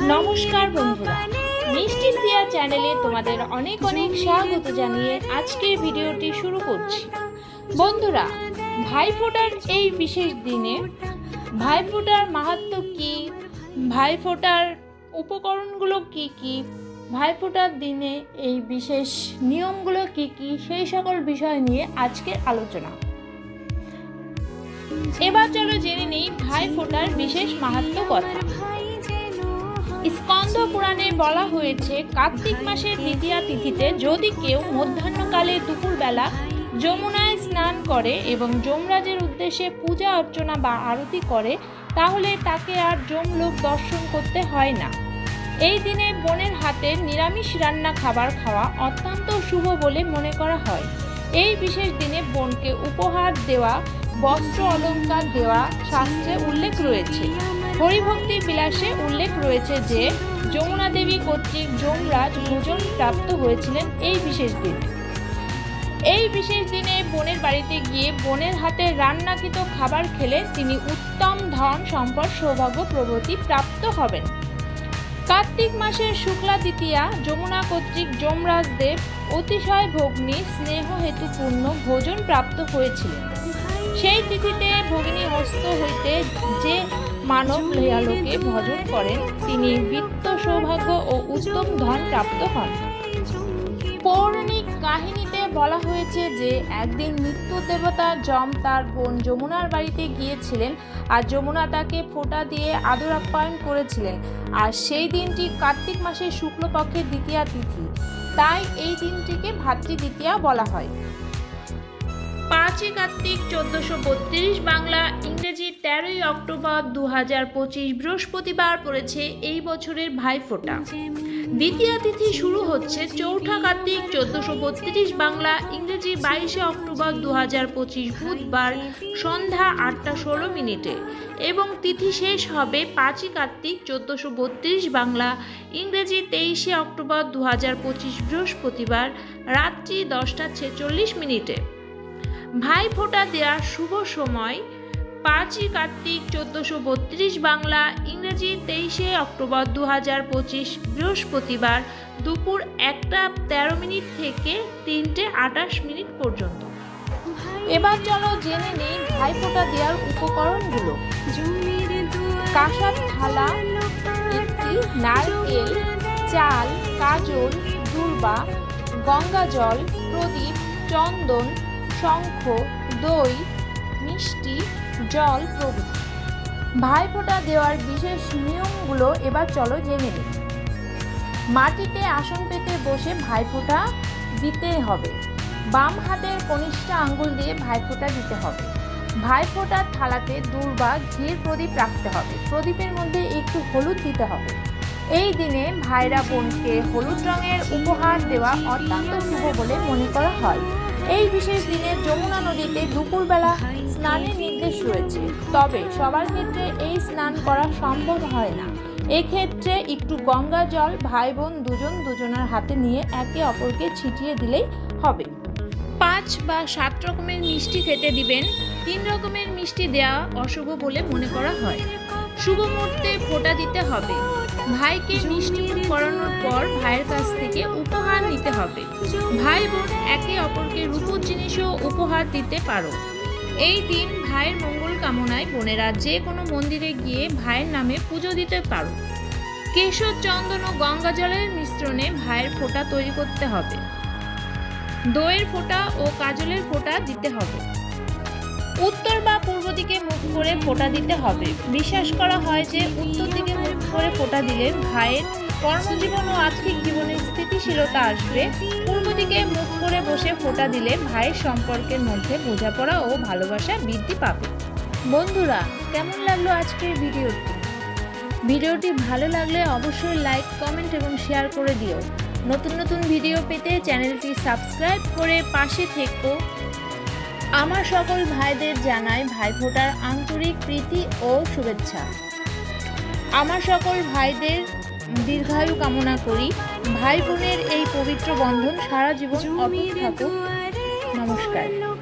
নমস্কার বন্ধুরা। মিষ্টি সিয়া চ্যানেলে তোমাদের অনেক অনেক স্বাগত জানিয়ে আজকের ভিডিওটি শুরু করছি। বন্ধুরা, ভাইফোঁটার এই বিশেষ দিনে ভাইফোঁটার মাহাত্ম কি? ভাইফোঁটার উপকরণগুলো কি কি? ভাইফোঁটার দিনে এই বিশেষ নিয়মগুলো কি কি? সেই সকল বিষয় নিয়ে আজকের আলোচনা। এবার চলো জেনে নেই ভাইফোঁটার বিশেষ মাহাত্ম কথা। স্কন্দ পুরাণে বলা হয়েছে, কার্তিক মাসের দ্বিতীয়া তিথিতে যদি কেউ মধ্যাহ্নকালে দুপুরবেলা যমুনায় স্নান করে এবং যমরাজের উদ্দেশ্যে পূজা অর্চনা বা আরতি করে, তাহলে তাকে আর যমলোক দর্শন করতে হয় না। এই দিনে বোনের হাতে নিরামিষ রান্না খাবার খাওয়া অত্যন্ত শুভ বলে মনে করা হয়। এই বিশেষ দিনে বোনকে উপহার দেওয়া, বস্ত্র অলঙ্কার দেওয়া শাস্ত্রে উল্লেখ রয়েছে। হরিভক্তি বিলাসে উল্লেখ রয়েছে যে, যমুনা দেবী কর্তৃক যমরাজ ভোজন প্রাপ্ত হয়েছিলেন এই বিশেষ দিনে। এই বিশেষ দিনে বোনের বাড়িতে গিয়ে বোনের হাতে রান্নাকৃত খাবার খেলে তিনি উত্তম ধন সম্পদ সৌভাগ্য প্রগতি প্রাপ্ত হবেন। কার্তিক মাসের শুক্লা দ্বিতীয়া যমুনা কর্তৃক যমরাজদেব অতিশয় ভগ্নী স্নেহ হেতুপূর্ণ ভোজন প্রাপ্ত হয়েছিলেন। সেই তিথিতে ভগিনী হস্ত হইতে যে মানব লোকে ভজন করেন। তিনি বৃত্ত সৌভাগ্য ও উত্তম ধন প্রাপ্ত হন। পৌরাণিক কাহিনীতে বলা হয়েছে যে, একদিন মৃত্যু দেবতা যম তার বোন যমুনার বাড়িতে গিয়েছিলেন আর যমুনা তাকে ফোঁটা দিয়ে আদর আপ্যায়ন করেছিলেন। আর সেই দিনটি কার্তিক মাসের শুক্লপক্ষের দ্বিতীয়া তিথি। তাই এই দিনটিকে ভাতৃ দ্বিতীয়া বলা হয়। পাঁচই কার্তিক চোদ্দশো বত্রিশ বাংলা ইংরেজি তেরোই অক্টোবর দু হাজার পঁচিশ বৃহস্পতিবার পড়েছে এই বছরের ভাইফোঁটা। দ্বিতীয় তিথি শুরু হচ্ছে চৌঠা কার্তিক চোদ্দশো বত্রিশ বাংলা ইংরেজি বাইশে অক্টোবর দু হাজার পঁচিশ বুধবার সন্ধ্যা আটটা ষোলো মিনিটে এবং তিথি শেষ হবে পাঁচই কার্তিক চোদ্দশো বত্রিশ বাংলা ইংরেজি তেইশে অক্টোবর দু হাজার পঁচিশ বৃহস্পতিবার রাত্রি দশটা ছেচল্লিশ মিনিটে। ভাই ফোঁটা দেওয়ার শুভ সময়, পাঁচই কার্তিক চোদ্দোশো বত্রিশ বাংলা, ইংরেজি তেইশে অক্টোবর দু হাজার পঁচিশ, বৃহস্পতিবার দুপুর একটা তেরো মিনিট থেকে তিনটে আটাশ মিনিট পর্যন্ত। এবার চলো জেনে নিই ভাইফোঁটা দেওয়ার উপকরণগুলো। কাঁসার থালা, একটি নারকেল, চাল, কাজল, দুর্বা গঙ্গা জল প্রদীপ, চন্দন শঙ্খ, দই, মিষ্টি, জল প্রভৃতি। ভাইফোঁটা দেওয়ার বিশেষ নিয়মগুলো এবার চলো জেনে নিই। মাটিতে আসন পেতে বসে ভাইফোঁটা দিতে হবে। বাম হাতের কনিষ্ঠ আঙ্গুল দিয়ে ভাইফোঁটা দিতে হবে। ভাইফোঁটার থালাতে দূর্বা ঘির প্রদীপ রাখতে হবে। প্রদীপের মধ্যে একটু হলুদ দিতে হবে। এই দিনে ভাইরা বোনকে হলুদ রঙের উপহার দেওয়া অত্যন্ত শুভ বলে মনে করা হয়। এই বিশেষ দিনে যমুনা নদীতে দুপুরবেলা স্নানের নির্দেশ রয়েছে। তবে সবার ক্ষেত্রে এই স্নান করা সম্ভব হয় না। এক্ষেত্রে একটু গঙ্গা জল ভাই বোন দুজন দুজনের হাতে নিয়ে একে অপরকে ছিটিয়ে দিলেই হবে। পাঁচ বা সাত রকমের মিষ্টি খেতে দিবেন। তিন রকমের মিষ্টি দেওয়া অশুভ বলে মনে করা হয়। শুভ মুহূর্তে ফোঁটা দিতে হবে। ভাইকে মিষ্টি মুখ করানোর পর ভাইয়ের কাছ থেকে উপহার নিতে হবে। ভাই বোন একে অপরকে রূপোর জিনিসও উপহার দিতে পারো। এই দিন ভাইয়ের মঙ্গল কামনায় বোনেরা যে কোনো মন্দিরে গিয়ে ভাইয়ের নামে পুজো দিতে পারো। কেশর চন্দন ও গঙ্গা জলের মিশ্রণে ভাইয়ের ফোঁটা তৈরি করতে হবে। দইয়ের ফোঁটা ও কাজলের ফোঁটা দিতে হবে। উত্তর বা পূর্ব দিকে মুখ করে ফোঁটা দিতে হবে। বিশ্বাস করা হয় যে উত্তর দিকে মুখ করে ফোঁটা দিলে ভাইয়ের কর্মজীবন ও আর্থিক জীবনের স্থিতিশীলতা আসবে পূর্ব দিকে মুখ করে বসে ফোঁটা দিলে ভাইয়ের সম্পর্কের মধ্যে বোঝাপড়া ও ভালোবাসা বৃদ্ধি পাবে। বন্ধুরা, কেমন লাগল আজকের ভিডিওটি? ভিডিওটি ভালো লাগলে অবশ্যই লাইক, কমেন্ট এবং শেয়ার করে দিও। নতুন নতুন ভিডিও পেতে চ্যানেলটি সাবস্ক্রাইব করে পাশে থেকো। আমার সকল ভাইদের জানাই ভাইফোঁটার আন্তরিক প্রীতি ও শুভেচ্ছা। আমার সকল ভাইদের দীর্ঘায়ু কামনা করি। ভাই বোনের এই পবিত্র বন্ধন সারা জীবন অটুট থাকুক নমস্কার।